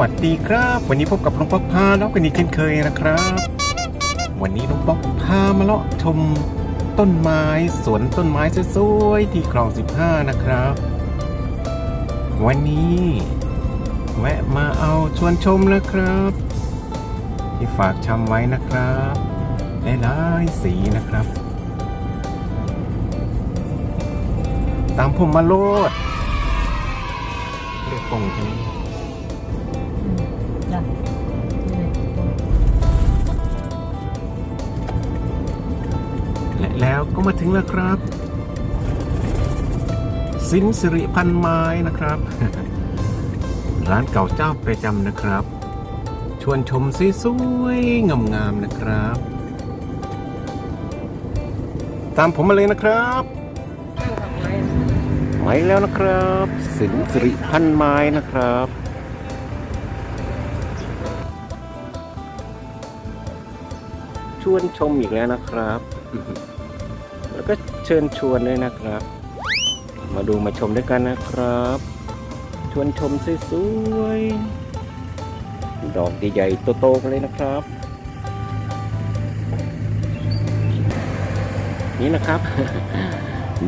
วัสดีครับ วันนี้พบกับลุงป๊อกพาแล้วกันอีกเช่นเคยนะครับ วันนี้ลุงป๊อกพามาเลาะชมต้นไม้สวนต้นไม้สวยๆที่คลอง15 นะครับ วันนี้แวะมาเอาชวนชมนะครับ ที่ฝากชำไว้นะครับได้หลายสีนะครับ ตามผมมาโลดเรียกปงทีนี้ แล้วก็มาถึงแล้วครับ สินสิริพันไม้นะครับ ร้านเก่าเจ้าประจำนะครับ ชวนชมสวยๆงามๆนะครับ ตามผมมาเลยนะครับไม้แล้วนะครับ สินสิริพันไม้นะครับชวนชมอีกแล้วนะครับ เชิญชวนด้วยนะครับ มาดูมาชมด้วยกันนะครับ ชวนชมสวยๆดอกใหญ่ๆโตๆกันเลยนะครับ นี่นะครับ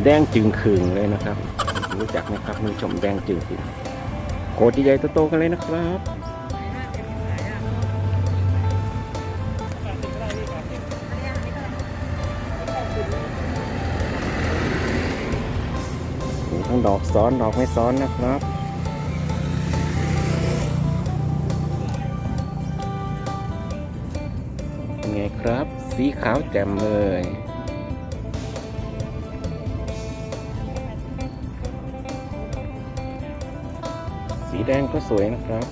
แดงจึงขึงเลยนะครับ รู้จักไหมครับมือชมแดงจึงขึงโกดใหญ่โตๆกันเลยนะครับ ดอกซ้อนดอกไม่ซ้อนนะครับ เป็นไงครับ สีขาวแจ่มเลยสีแดงก็สวยนะครับ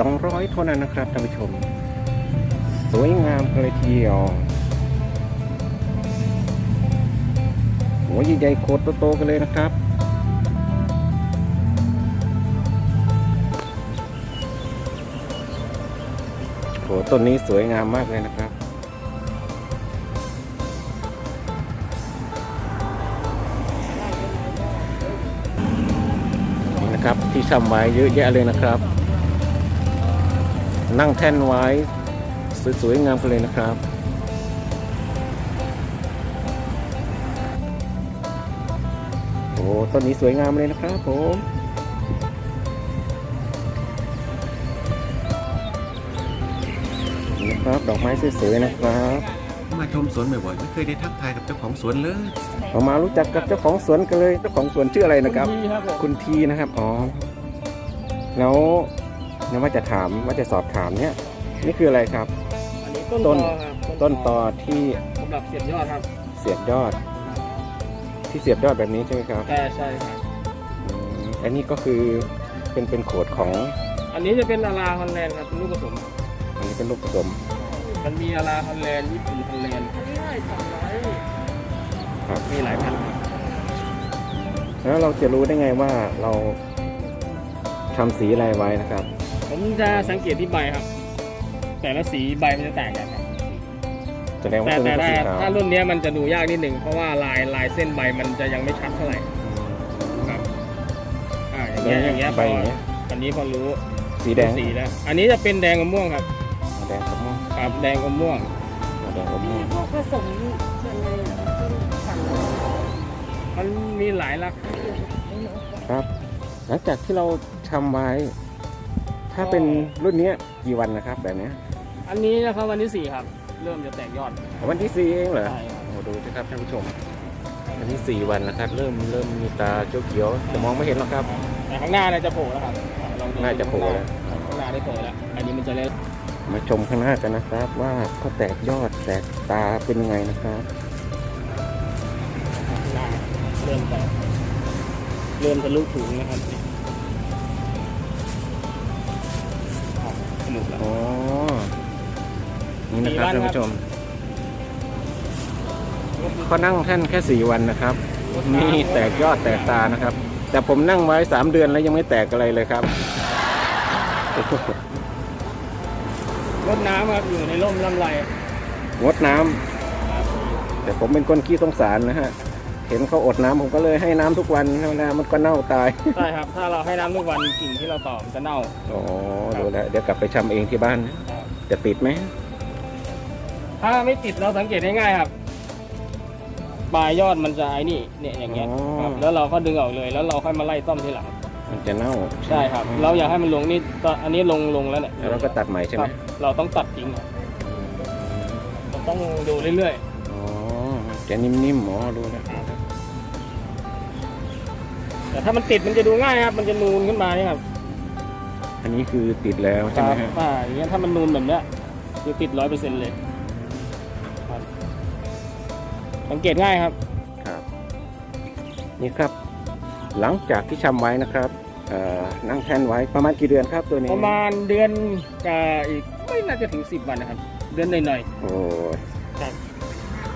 200 เท่านั้นนะครับท่านผู้ชม สวยงามกันเลยทีเดียวหัวใหญ่ๆโคตรโตๆกันเลยนะครับ โหต้นนี้สวยงามมากเลยนะครับนี่นะครับที่ทำไว้เยอะแยะเลยนะครับ นั่งแท่นไว้ สวยๆงามกันเลยนะครับ โอ้ต้นนี้สวยงามเลยนะครับผมนี่นะครับดอกไม้สวยๆนะครับมาชมสวนบ่อยๆไม่เคยได้ทักทายกับเจ้าของสวนเลยเรามารู้จักกับเจ้าของสวนกันเลย เจ้าของสวนชื่ออะไรนะครับดีครับผมคุณทีนะครับ อ๋อ แล้ว เนี่ยว่าจะถามว่าจะสอบถามเนี่ยนี่คืออะไรครับ อันนี้ต้นต้นตอครับต้นตอที่สำหรับเสียบยอดครับเสียบยอด ที่เสียบยอดแบบนี้ใช่ไหมครับใช่ใช่ครับอืมอันนี้ก็คือเป็นเป็นโขดของอันนี้จะเป็นอาราฮอลแลนด์ครับเป็นลูกผสม อันนี้เป็นลูกผสมมันมีอาราฮอลแลนด์ญี่ปุ่นฮอลแลนด์อันนี้เท่าไหร่สองร้อยครับมีหลายพันธุ์แล้วเราจะรู้ได้ไงว่าเราทำสีอะไรไว้นะครับ ผมจะสังเกตที่ใบครับ แต่ละสีใบมันจะต่างกันครับแสดงว่าแต่ตัวแต่นี้ก็ถ้าสีขาวถ้ารุ่นเนี้ยมันจะดูยากนิดหนึ่งเพราะว่าลายลายเส้นใบมันจะยังไม่ชัดเท่าไหร่ครับอ่าอย่างเงี้ยอย่างเงี้ยพใบออย่างเงี้ยอันนี้พอรู้สีแดงสีแล้วอันนี้จะเป็นแดงกับม่วงครับแดงกับม่วงครับแดงกับม่วง แดงกับม่มีวงพวกผสมยังไงอะที่สั่งมามันมีหลายลักษณ์ครับ หลังจากที่เราทำไว้ ถ้าเป็นรุ่นเนี้ยกี่วันนะครับแบบเนี้ยอันนี้นะครับวันที่สี่ครับ เริ่มจะแตกยอดวันที่สี่เองเหรอใช่ครับโอ้ดูสิครับท่านผู้ชม วันที่สี่วันนะครับ เริ่มเริ่มมีตาเขียวๆจะมองไม่เห็นหรอกครับ แต่ข้างหน้าเนี่ยจะโผล่แล้วครับลองดูน่าจะโผล่แล้ว ข้างหน้าได้โผล่แล้ว อันนี้มันจะเล็กมาชมข้างหน้ากันนะครับ ว่าเขาแตกยอดแตกตาเป็นยังไงนะครับข้างหน้าเริ่มแตกเริ่มทะลุถุงนะครับ นุกแล้ว อ๋อ นี่นะครับสี่วัน ท่านผู้ชมเขานั่งแท่นแค่สี่วันนะครับ นี่แตกยอดแตกตานะครับ แต่ผมนั่งไว้สามเดือนแล้วยังไม่แตกอะไรเลยครับ รดน้ำครับอยู่ในร่มลำไร งดน้ำแต่ผมเป็นคนขี้สงสารนะฮะ เห็นเขาอดน้ำผมก็เลยให้น้ำทุกวันเวลามันก็เน่าตาย ใช่ครับ ถ้าเราให้น้ำทุกวันกิ่งที่เราต่อมันจะเน่า อ๋อดูแล้วเดี๋ยวกลับไปชำเองที่บ้านนะจะติดไหมถ้าไม่ติดเราสังเกตง่ายๆครับปลายยอดมันจะไอ้นี่เนี่ยอย่างเงี้ยครับแล้วเราก็ดึงออกเลยแล้วเราค่อยมาไล่ซ่อมทีหลังมันจะเน่าใช่ครับ เราอยากให้มันลงนี่ตอนอันนี้ลงลงแล้วเนี่ยแล้วเราก็ตัดใหม่ใช่ไหคมรับเราต้องตัดทิ้งครับเราต้องดูเรื่อยอ๋อจะนิ่มๆหมอดูนะๆ แต่ถ้ามันติดมันจะดูง่ายครับ มันจะนูนขึ้นมาเนี่ยครับอันนี้คือติดแล้วใช่ไหมครับฮะอ่าอย่างเงี้ยถ้ามันนูนแบบเนี้ยคือติดร้อยเปอร์เซ็นต์เลยครับสังเกตง่ายครับ ครับ นี่ครับ หลังจากที่ชำไว้นะครับเอ่อนั่งแท่นไว้ประมาณกี่เดือนครับตัวนี้ประมาณเดือนกับอีกไม่น่าจะถึงสิบวันนะครับ เดือนหน่อยโอ้ยๆครับ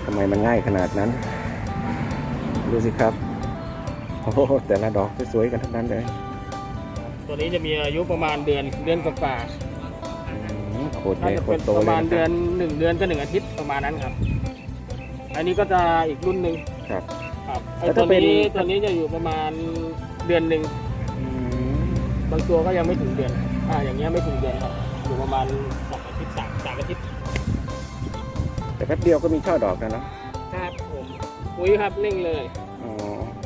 ทำไมมันง่ายขนาดนั้น ดูสิครับ โอ้โหแต่ละดอกสวยๆกันทั้งนั้นเลยตัวนี้จะมีอายุประมาณเดือนเดือนกว่าอืมโคตรๆใหน่าญ่จะโคเป็ตนรโตประเลยมาณนะคเดือรับนหนึ่งเดือนกับหนึ่งอาทิตย์ประมาณนั้นครับ อันนี้ก็จะอีกรุ่นหนึ่งครับ ครับไอ้แล้วตัถ้าวเป็น นี้ตัวนี้จะอยู่ประมาณเดือนหนึ่งอืมบางตัวก็ยังไม่ถึงเดือนอ่าอย่างเงี้ยไม่ถึงเดือนครับอยู่ประมาณสองอาทิตย์สามสามอาทิตย์แต่แป๊บเดียวก็มีช่อดอกแล้วเนอะครับผมปุ๋ยครับเร่งเลยอ๋อ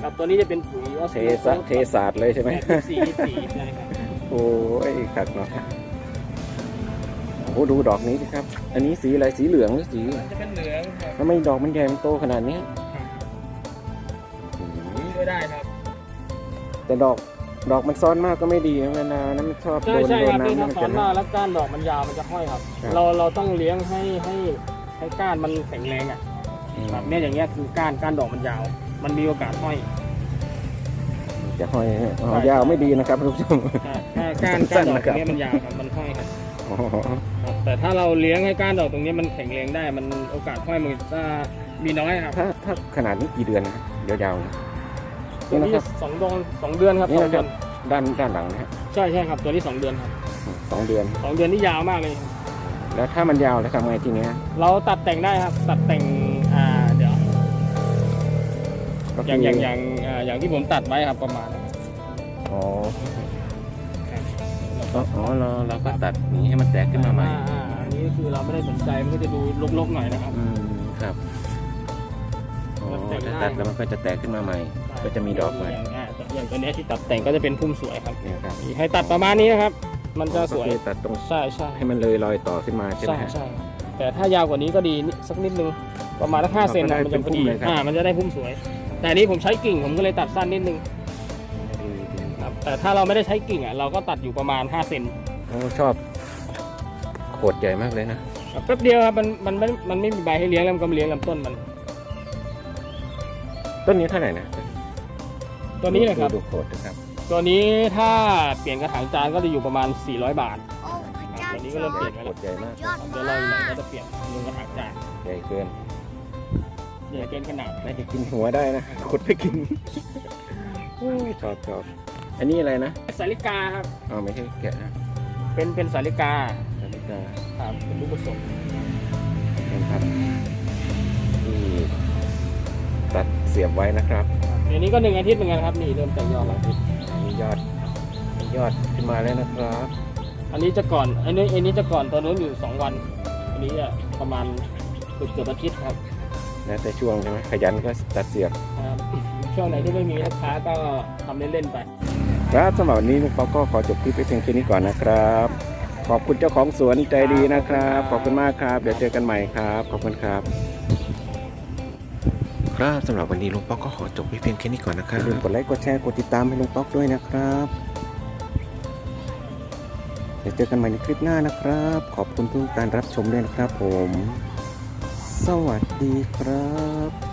ครับตัวนี้จะเป็นปุ๋ยออสเทสะเทศาสตร์เลยใช่ไหมแบบสี่สี่ใช่ครับโอ้ยขัดเนาะโอ้โหดูดอกนี้สิครับ อันนี้สีอะไรสีเหลืองหรือสีมันจะเป็นเหลืองครับทำไมดอกมันใหญ่มันโตขนาดเนี้ยอืมช่วยได้ครับ แต่ดอกดอกมันซ้อนมากก็ไม่ดีนะเวลานั้นมันชอบใช่โดนใช่โดคนรับนี่น้ำถ้ามันสอจะนมาแล้วก้านดอกมันยาวมันจะห้อยครับครับ เราเราต้องเลี้ยงให้ให้ให้ก้านมันแข็งแรงอะอืมครับเนี่ยอย่างเงี้ยคือก้านก้านดอกมันยาว มันมีโอกาสห้อย จะห้อยอ๋อยาวไม่ดีนะครับทุกผู้ชมถ้าก้านสั้ก้านนดๆอกนะตครรับงเนี้ยมันยาวครับมันห้อยครับอ๋อครับ แต่ถ้าเราเลี้ยงให้ก้านดอกตรงนี้มันแข็งแรงได้ มันโอกาสห้อยมันจะมีน้อยครับถ้าถ้าขนาดนี้กี่เดือนนะยาวๆนะตัวนี่นี้นะครับ สองเดือนสองเดือนครับนี่สองนะคเดืรัอบ นด้านด้านหลังนะฮะใช่ใช่ครับ ตัวนี้สองเดือนครับสองเดือน สองเดือนนี่ยาวมากเลย แล้วถ้ามันยาวแล้วทำไงทีเนี้ยเราตัดแต่งได้ครับ ตัดแต่งอ่าเดี๋ยวก็ อคืย่างอย่างอย่างอ่าอย่างที่ผมตัดไว้ครับประมาณ อ๋ออ๋ออ๋อเราเราก็ตัดนี้ให้มันแตกขึ้นมาใหม่อ่อ่าอันนี้คือเราไม่ได้สนใจมันก็จะดูลกๆหน่อยนะครับ อืมครับอ๋อมันแตกถ้าได้ตัดแล้วมันก็จะแตกขึ้นมาใหม่ ก็จะมีดอกใหม่อย่างอ่าอย่างตัวเนี้ยที่ตัดแต่งก็จะเป็นพุ่มสวยครับเนี่ยครับให้ตัดประมาณนี้นะครับ มันจะสวย ก็คือตัดตรงใช่ใช่ให้มันเลยรอยต่อขึ้นมาใช่ไหมใช่ฮะ ใช่แต่ถ้ายาวกว่านี้ก็ดีนิดสักนิดนึงประมาณสักห้าเซนก็ได้นะมันจะพอดีเป็นพุ่มเลยครับอ่า มันจะได้พุ่มสวย แต่อันนี้ผมใช้กิ่งผมก็เลยตัดสั้นนิดนึงดีดีครับแต่ถ้าเราไม่ได้ใช้กิ่งอะเราก็ตัดอยู่ประมาณ5เซนโอ้ชอบโขดใหญ่มากเลยนะ แป๊บเดียวครับมันมันไม่มันไม่มีใบให้เลี้ยงแล้วมันก็มาเลี้ยงลำต้นมัน ต้นนี้เท่าไหร่นะตัวนี้นะครับ ดูดูโขดนะครับตัวนี้ถ้าเปลี่ยนกระถางจานก็จะอยู่ประมาณ 400 บาท โอ้พระเจ้าตัวนี้ก็เริ่มเปลี่ยนไปโขแล้วดใหญ่มาก ยอดเดี๋ยวมาเราอยู่ไหนกก็จะเปลี่ยนลงกระถางจาน ใหญ่เกิน ใหญ่เกินขนาดน่าจะกินหัวได้นะขุดไปกินโอ้ยชอบชอบอันนี้อะไรนะสาลิกาครับอ๋อไม่ใช่แกะนะเป็นเป็นสาลิกานาฬิกาครับเป็นลูกผสมนะครับที่ตัดเสียบไว้นะครับเดี๋ยวนี้ก็หนึ่งอาทิตย์เหมือนกันครับนี่เริ่มแต่งยอดแล้วมียอดมียอดขึ้นมาแล้วนะครับ อันนี้จะก่อนอันนี้อันนี้จะก่อนตัวนู้นอยู่2วัน อันนี้จะประมาณเกือบเกือบอาทิตย์ครับ แล้วแต่ช่วงใช่ไหมขยันก็ตัดเสียบครับช่วงไหนที่ไม่มีลูกค้าก็ทำเล่นๆไป ครับสำหรับวันนี้ลุงป๊อกก็ขอจบคลิปไปเพียงแค่นี้ก่อนนะครับ ขอบคุณเจ้าของสวนใจดีนะครับ ขอบคุณมากครับ เดี๋ยวเจอกันใหม่ครับ ขอบคุณครับ ครับสำหรับวันนี้ลุงป๊อกก็ขอจบไปเพียงแค่นี้ก่อนนะครับอย่าลืมกดไลค์กดแชร์กดติดตามให้ลุงป๊อกด้วยนะครับเดี๋ยวเจอกันใหม่ในคลิปหน้านะครับ ขอบคุณทุกการรับชมด้วยนะครับผม สวัสดีครับ